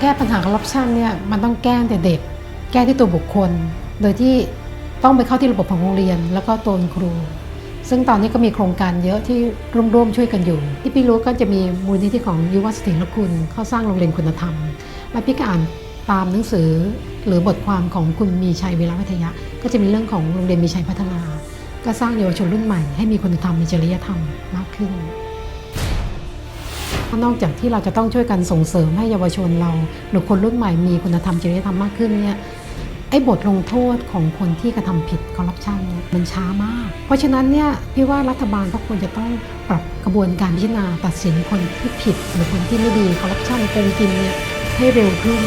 แก้ปัญหาคอร์รัปชันเนี่ยมันต้องแก้แต่เด็ก แก้ที่ตัวบุคคล โดยที่ต้องไปเข้าที่ระบบของโรงเรียน แล้วก็ตัวคุณครู ซึ่งตอนนี้ก็มีโครงการเยอะที่ร่วมๆช่วยกันอยู่ ที่พี่รู้ก็จะมีมูลนิธิของยุวสถิรคุณเขาสร้างโรงเรียนคุณธรรม และพี่ก็อ่านตามหนังสือหรือบทความของคุณมีชัยเวลาวิทยะ ก็จะมีเรื่องของโรงเรียนมีชัยพัฒนา ก็สร้างเยาวชนรุ่นใหม่ให้มีคุณธรรมมีจริยธรรมมากขึ้น นอกจากที่เราจะต้องช่วยกันส่งเสริมให้เยาวชนเรา หรือคนรุ่นใหม่มีคุณธรรมจริยธรรมมากขึ้นเนี่ยไอ้บทลงโทษของคนที่กระทำผิดคอร์รัปชันเนี่ยมันช้ามาก เพราะฉะนั้นเนี่ยพี่ว่ารัฐบาลก็ควรจะต้องปรับกระบวนการพิจารณาตัดสินคนที่ผิด หรือคนที่ไม่ดีคอร์รัปชันโกงกินเนี่ยให้เร็วขึ้น